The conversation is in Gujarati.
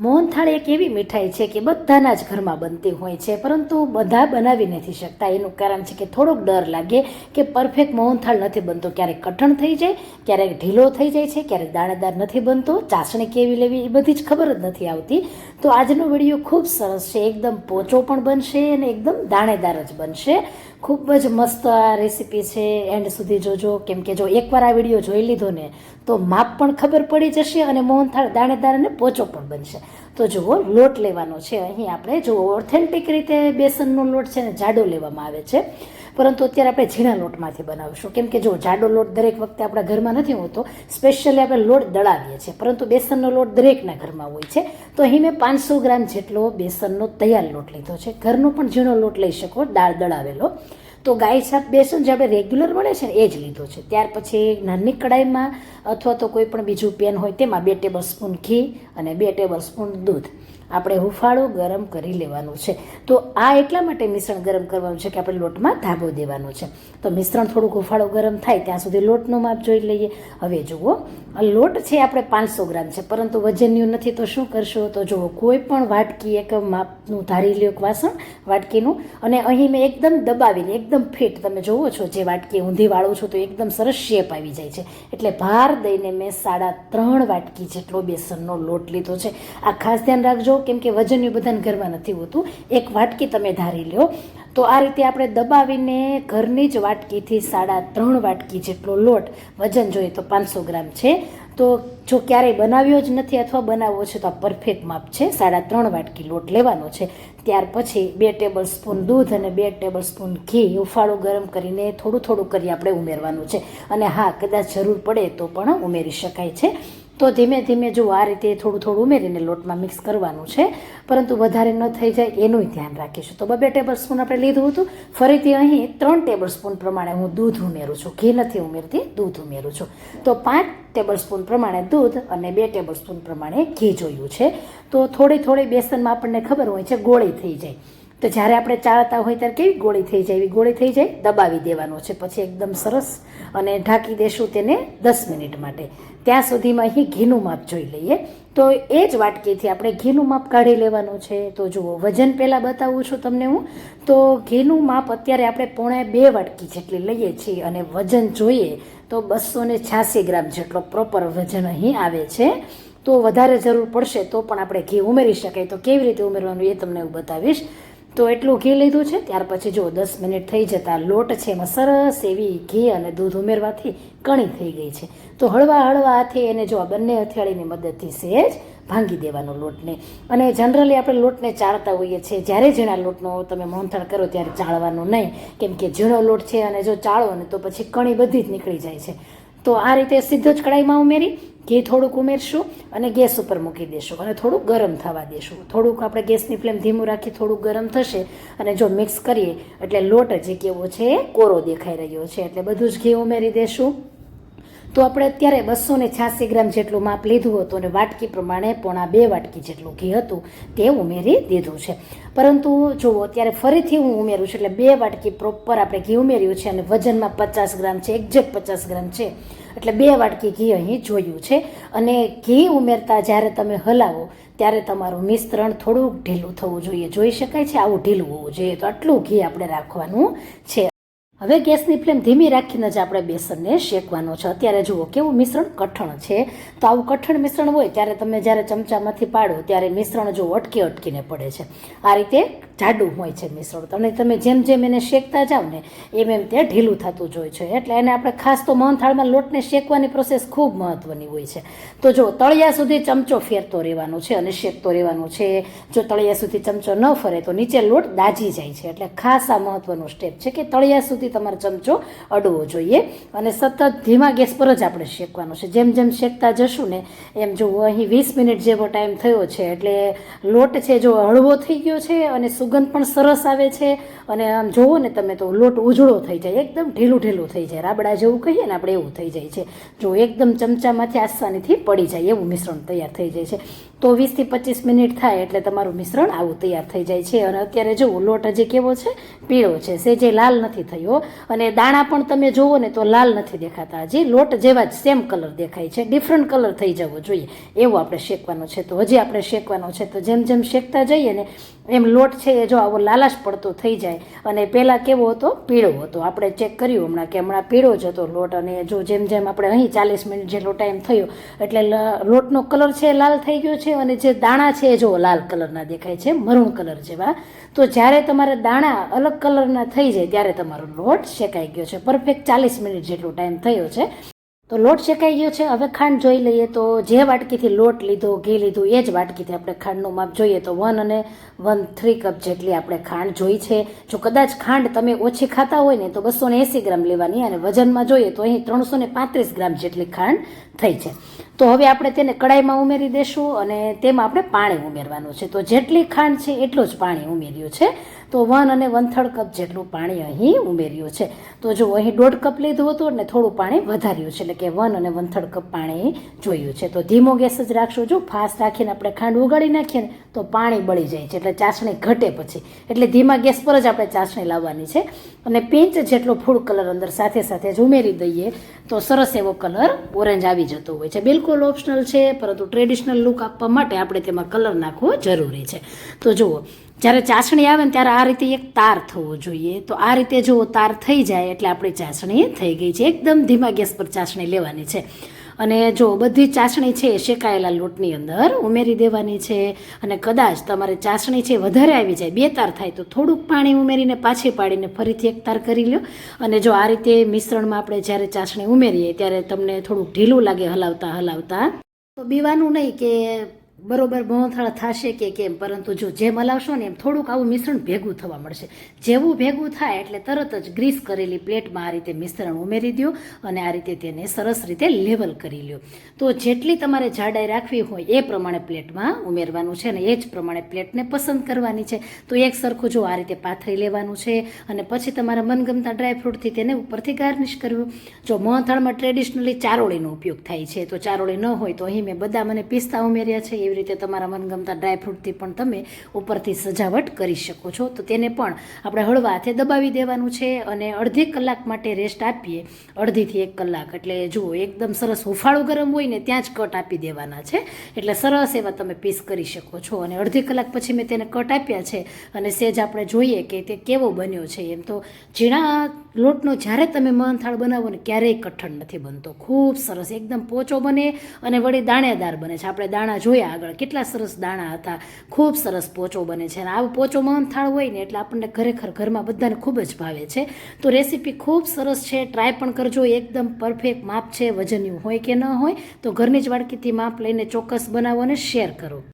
મોહનથાળ એક એવી મીઠાઈ છે કે બધાના જ ઘરમાં બનતી હોય છે, પરંતુ બધા બનાવી નથી શકતા. એનું કારણ છે કે થોડોક ડર લાગે કે પરફેક્ટ મોહનથાળ નથી બનતો. ક્યારેક કઠણ થઈ જાય, ક્યારેક ઢીલો થઈ જાય છે, ક્યારેક દાણેદાર નથી બનતો. ચાસણી કેવી લેવી એ બધી જ ખબર જ નથી આવતી. તો આજનો વીડિયો ખૂબ સરસ છે, એકદમ પોચો પણ બનશે અને એકદમ દાણેદાર જ બનશે. ખૂબ જ મસ્ત આ રેસીપી છે. એન્ડ સુધી જોજો. કેમ કે જો એકવાર આ વીડિયો જોઈ લીધો ને તો માપ પણ ખબર પડી જશે અને મોહનથાળ દાણેદાર અને પોચો પણ બનશે. તો જુઓ, લોટ લેવાનો છે. અહીં આપણે જુઓ ઓથેન્ટિક રીતે બેસનનો લોટ છે ને જાડો લેવામાં આવે છે. પરંતુ અત્યારે આપણે ઝીણા લોટમાંથી બનાવીશું. કેમ કે જો જાડો લોટ દરેક વખતે આપણા ઘરમાં નથી હોતો. સ્પેશિયલી આપણે લોટ દળાવીએ છીએ. પરંતુ બેસનનો લોટ દરેકના ઘરમાં હોય છે. તો અહીં મેં પાંચસો ગ્રામ જેટલો બેસનનો તૈયાર લોટ લીધો છે. ઘરનો પણ ઝીણો લોટ લઈ શકો, દાળ દળાવેલો. તો ગાય છાપ બેસન જે આપણે રેગ્યુલર મળે છે ને, એ જ લીધો છે. ત્યાર પછી નાની કડાઈમાં અથવા તો કોઈ પણ બીજું પેન હોય, તેમાં બે ટેબલ સ્પૂન ઘી અને બે ટેબલ સ્પૂન દૂધ આપણે હુંફાળું ગરમ કરી લેવાનું છે. તો આ એટલા માટે મિશ્રણ ગરમ કરવાનું છે કે આપણે લોટમાં ધાબો દેવાનો છે. તો મિશ્રણ થોડુંક હુફાળો ગરમ થાય, ત્યાં સુધી લોટનું માપ જોઈ લઈએ. હવે જુઓ લોટ છે આપણે પાંચસો ગ્રામ છે, પરંતુ વજનનું નથી, તો શું કરશો? તો જુઓ, કોઈ પણ વાટકી એક માપનું ધારી લ્યો એક વાસણ વાટકીનું. અને અહીં મેં એકદમ દબાવીને એકદમ ફિટ તમે જોવો છો જે વાટકી ઊંધી વાળું છું તો એકદમ સરસ શેપ આવી જાય છે. એટલે ભાર દઈને મેં સાડા ત્રણ વાટકી જેટલો બેસનનો લોટ લીધો છે. આ ખાસ ધ્યાન રાખજો, કેમ કે વજન એ બધાને ઘરમાં નથી હોતું. એક વાટકી તમે ધારી લ્યો. તો આ રીતે આપણે દબાવીને ઘરની જ વાટકીથી સાડા ત્રણ વાટકી જેટલો લોટ વજન જોઈએ તો પાંચસો ગ્રામ છે. તો જો ક્યારેય બનાવ્યો જ નથી અથવા બનાવવો છે તો આ પરફેક્ટ માપ છે. સાડા ત્રણ વાટકી લોટ લેવાનો છે. ત્યાર પછી બે ટેબલ સ્પૂન દૂધ અને બે ટેબલ સ્પૂન ઘી હુંફાળું ગરમ કરીને થોડું થોડું કરી આપણે ઉમેરવાનું છે. અને હા, કદાચ જરૂર પડે તો પણ ઉમેરી શકાય છે. તો ધીમે ધીમે જો આ રીતે થોડું થોડું ઉમેરીને લોટમાં મિક્સ કરવાનું છે, પરંતુ વધારે ન થઈ જાય એનું ધ્યાન રાખીશું. તો બે ટેબલ સ્પૂન આપણે લીધું હતું. ફરીથી અહીં ત્રણ ટેબલ સ્પૂન પ્રમાણે હું દૂધ ઉમેરું છું. ઘી નથી ઉમેરતી, દૂધ ઉમેરું છું. તો પાંચ ટેબલ સ્પૂન પ્રમાણે દૂધ અને બે ટેબલ સ્પૂન પ્રમાણે ઘી જોયું છે. તો થોડી થોડી બેસનમાં આપણને ખબર હોય છે, ગોળી થઈ જાય. તો જ્યારે આપણે ચાળતા હોય ત્યારે કેવી ગોળી થઈ જાય? એવી ગોળી થઈ જાય? દબાવી દેવાનો છે. પછી એકદમ સરસ અને ઢાંકી દેશું તેને દસ મિનિટ માટે. ત્યાં સુધીમાં અહીં ઘીનું માપ જોઈ લઈએ. તો એ જ વાટકીથી આપણે ઘીનું માપ કાઢી લેવાનું છે. તો જુઓ, વજન પહેલાં બતાવું છું તમને હું. તો ઘીનું માપ અત્યારે આપણે પોણે બે વાટકી જેટલી લઈએ છીએ અને વજન જોઈએ તો બસો ને છ્યાસી ગ્રામ જેટલો પ્રોપર વજન અહીં આવે છે. તો વધારે જરૂર પડશે તો પણ આપણે ઘી ઉમેરી શકાય. તો કેવી રીતે ઉમેરવાનું એ તમને હું બતાવીશ. તો એટલું ઘી લીધું છે, ત્યાર પછી જો દસ મિનિટ થઈ જતા લોટ છે એમાં સરસ એવી ઘી અને દૂધ ઉમેરવાથી કણી થઈ ગઈ છે. તો હળવા હળવા હાથે એને જો આ બંને હથિયાળીની મદદથી સહેજ ભાંગી દેવાનો લોટને. અને જનરલી આપણે લોટને ચાળતા હોઈએ છીએ, જ્યારે ઝીણા લોટનો તમે મોહનથાળ કરો ત્યારે ચાળવાનું નહીં. કેમ કે ઝીણો લોટ છે અને જો ચાળો ને તો પછી કણી બધી જ નીકળી જાય છે. તો આ રીતે સીધો જ કડાઈમાં ઉમેરી, ઘી થોડુંક ઉમેરશું અને ગેસ ઉપર મૂકી દેશું અને થોડુંક ગરમ થવા દેશું. થોડુંક આપણે ગેસની ફ્લેમ ધીમું રાખી થોડુંક ગરમ થશે અને જો મિક્સ કરીએ, એટલે લોટ જે કેવો છે કોરો દેખાઈ રહ્યો છે. એટલે બધું જ ઘી ઉમેરી દેશું. તો આપણે અત્યારે બસો ને છ્યાસી ગ્રામ જેટલું માપ લીધું હતું અને વાટકી પ્રમાણે પોણા બે વાટકી જેટલું ઘી હતું તે ઉમેરી દીધું છે. પરંતુ જુઓ, અત્યારે ફરીથી હું ઉમેરું છું એટલે બે વાટકી પ્રોપર આપણે ઘી ઉમેર્યું છે અને વજનમાં પચાસ ગ્રામ છે એક્ઝેક્ટ પચાસ ગ્રામ છે. એટલે બે વાટકી ઘી અહીં જોયું છે અને ઘી ઉમેરતા જ્યારે તમે હલાવો ત્યારે તમારું મિશ્રણ થોડુંક ઢીલું થવું જોઈએ. જોઈ શકાય છે આવું ઢીલું હોવું જોઈએ. તો આટલું ઘી આપણે રાખવાનું છે. હવે ગેસની ફ્લેમ ધીમી રાખીને જ આપણે બેસનને શેકવાનો છે. અત્યારે જુઓ, કેવું મિશ્રણ કઠણ છે. તો આવું કઠણ મિશ્રણ હોય ત્યારે તમે જ્યારે ચમચામાંથી પાડો ત્યારે મિશ્રણ જો અટકી અટકીને પડે છે. આ રીતે જાડું હોય છે મિશ્રણ. અને તમે જેમ જેમ એને શેકતા જાઓ ને, એમ એમ તે ઢીલું થતું જ હોય છે. એટલે એને આપણે ખાસ તો મોહનથાળમાં લોટને શેકવાની પ્રોસેસ ખૂબ મહત્ત્વની હોય છે. તો જો તળિયા સુધી ચમચો ફેરતો રહેવાનો છે અને શેકતો રહેવાનો છે, જો તળિયા સુધી ચમચો ન ફરે તો નીચે લોટ દાજી જાય છે. એટલે ખાસ આ મહત્ત્વનો સ્ટેપ છે કે તળિયા સુધી તમારો ચમચો અડવો જોઈએ અને સતત ધીમા ગેસ પર જ આપણે શેકવાનું છે. જેમ જેમ શેકતા જશું ને, એમ જો અહીં વીસ મિનિટ જેવો ટાઈમ થયો છે, એટલે લોટ છે જો હળવો થઈ ગયો છે અને સુગંધ પણ સરસ આવે છે અને આમ જુઓ ને તમે તો લોટ ઉજળો થઈ જાય, એકદમ ઢીલું ઢીલું થઈ જાય. રાબડા જેવું કહીએ ને, આપણે એવું થઈ જાય છે. જો એકદમ ચમચામાંથી આસાનીથી પડી જાય એવું મિશ્રણ તૈયાર થઈ જાય છે. તો વીસથી પચીસ મિનિટ થાય એટલે તમારું મિશ્રણ આવું તૈયાર થઈ જાય છે. અને અત્યારે જુઓ લોટ હજી કેવો છે? પીળો છે. સેજે લાલ નથી થયો. અને દાણા પણ તમે જુઓ ને તો લાલ નથી દેખાતા. હજી લોટ જેવા જ સેમ કલર દેખાય છે. ડિફરન્ટ કલર થઈ જવો જોઈએ. એવું આપણે શેકવાનો છે. તો હજી આપણે શેકવાનો છે. તો જેમ જેમ શેકતા જઈએ ને એમ લોટ છે એ જો આવો લાલાશ પડતો થઈ જાય. અને પહેલાં કેવો હતો? પીળો હતો. આપણે ચેક કર્યું હમણાં કે હમણાં પીળો જ હતો લોટ. અને જો જેમ જેમ આપણે અહીં ચાલીસ મિનિટ જેટલો ટાઈમ થયો, એટલે લોટનો કલર છે લાલ થઈ ગયો છે. અને જે દાણા છે એ જો લાલ કલરના દેખાય છે, મરૂણ કલર જેવા, તો જ્યારે તમારે દાણા અલગ કલરના થઈ જાય, ત્યારે તમારો લોટ શેકાઈ ગયો છે. પરફેક્ટ ચાલીસ મિનિટ જેટલો ટાઈમ થયો છે. તો લોટ શેકાઈ ગયો છે. હવે ખાંડ જોઈ લઈએ તો જે વાટકીથી લોટ લીધો, ઘી લીધું, એ જ વાટકીથી આપણે ખાંડનું માપ જોઈએ તો વન અને વન થ્રી કપ જેટલી આપણે ખાંડ જોઈ છે. જો કદાચ ખાંડ તમે ઓછી ખાતા હોય ને તો બસો ને એંસી ગ્રામ લેવાની અને વજનમાં જોઈએ તો અહીં ત્રણસો ને પાંત્રીસ ગ્રામ જેટલી ખાંડ થઈ છે. તો હવે આપણે તેને કડાઈમાં ઉમેરી દેશું અને તેમાં આપણે પાણી ઉમેરવાનું છે. તો જેટલી ખાંડ છે એટલું જ પાણી ઉમેર્યું છે. તો વન અને વન થર્ડ કપ જેટલું પાણી અહીં ઉમેર્યું છે. તો જો અહીં દોઢ કપ લીધું હતું ને થોડું પાણી વધાર્યું છે, એટલે કે વન અને વન થર્ડ કપ પાણી જોયું છે. તો ધીમો ગેસ જ રાખશો. જો ફાસ્ટ રાખીને આપણે ખાંડ ઉગાડી નાખીએ ને તો પાણી બળી જાય છે, એટલે ચાસણી ઘટે પછી. એટલે ધીમા ગેસ પર જ આપણે ચાસણી લાવવાની છે. અને પિંચ જેટલો ફૂડ કલર અંદર સાથે સાથે જ ઉમેરી દઈએ, તો સરસ એવો કલર ઓરેન્જ આવી જતો હોય છે. બિલકુલ ઓપ્શનલ છે, પરંતુ ટ્રેડિશનલ લુક આપવા માટે આપણે તેમાં કલર નાખવો જરૂરી છે. તો જુઓ, જ્યારે ચાસણી આવે ને ત્યારે આ રીતે એક તાર થવો જોઈએ. તો આ રીતે જો તાર થઈ જાય એટલે આપણી ચાસણી થઈ ગઈ છે. એકદમ ધીમા ગેસ પર ચાસણી લેવાની છે. અને જો બધી ચાસણી છે શેકાયેલા લોટની અંદર ઉમેરી દેવાની છે અને કદાચ તમારે ચાસણી છે વધારે આવી જાય, બે તાર થાય, તો થોડુંક પાણી ઉમેરીને પાછી પાડીને ફરીથી એક તાર કરી લ્યો. અને જો આ રીતે મિશ્રણમાં આપણે જ્યારે ચાસણી ઉમેરીએ ત્યારે તમને થોડુંક ઢીલું લાગે હલાવતા હલાવતા. તો બીવાનું નહીં કે બરોબર મોહથાળ થશે કે કેમ? પરંતુ જો જેમ હલાવશો ને એમ થોડુંક આવું મિશ્રણ ભેગું થવા મળશે. જેવું ભેગું થાય એટલે તરત જ ગ્રીસ કરેલી પ્લેટમાં આ રીતે મિશ્રણ ઉમેરી દો અને આ રીતે તેને સરસ રીતે લેવલ કરી લ્યો. તો જેટલી તમારે જાડાઈ રાખવી હોય એ પ્રમાણે પ્લેટમાં ઉમેરવાનું છે અને એ જ પ્રમાણે પ્લેટને પસંદ કરવાની છે. તો એક સરખું જો આ રીતે પાથરી લેવાનું છે અને પછી તમારા મનગમતા ડ્રાયફ્રૂટથી તેને ઉપરથી ગાર્નિશ કરવું. જો મોહથાળમાં ટ્રેડિશનલી ચારોળીનો ઉપયોગ થાય છે, તો ચારોળી ન હોય તો અહીં મેં બદામ અને પિસ્તા ઉમેર્યા છે એવી રીતે તમારા મનગમતા ડ્રાયફ્રૂટથી પણ તમે ઉપરથી સજાવટ કરી શકો છો. તો તેને પણ આપણે હળવા હાથે દબાવી દેવાનું છે અને અડધી કલાક માટે રેસ્ટ આપીએ. અડધીથી એક કલાક. એટલે જુઓ, એકદમ સરસ હુફાળું ગરમ હોય ને ત્યાં જ કટ આપી દેવાના છે. એટલે સરસ એવા તમે પીસ કરી શકો છો. અને અડધી કલાક પછી મેં તેને કટ આપ્યા છે અને સેજ આપણે જોઈએ કે તે કેવો બન્યો છે. એમ તો ઝીણા લોટનો જ્યારે તમે મનથાળ બનાવો ને ક્યારેય કઠણ નથી બનતો. ખૂબ સરસ, એકદમ પોચો બને અને વળી દાણેદાર બને છે. આપણે દાણા જોયા આગળ કેટલા સરસ દાણા હતા, ખૂબ સરસ પોચો બને છે અને આ પોચો મહનથાળ હોય ને એટલે આપણને ખરેખર ઘરમાં બધાને ખૂબ જ ભાવે છે. તો રેસીપી ખૂબ સરસ છે ટ્રાય પણ કરજો, એકદમ પરફેક્ટ માપ છે, વજન્યું હોય કે ન હોય, તો ઘરની જ વાડકીથી માપ લઈને ચોક્કસ બનાવો અને શેર કરો.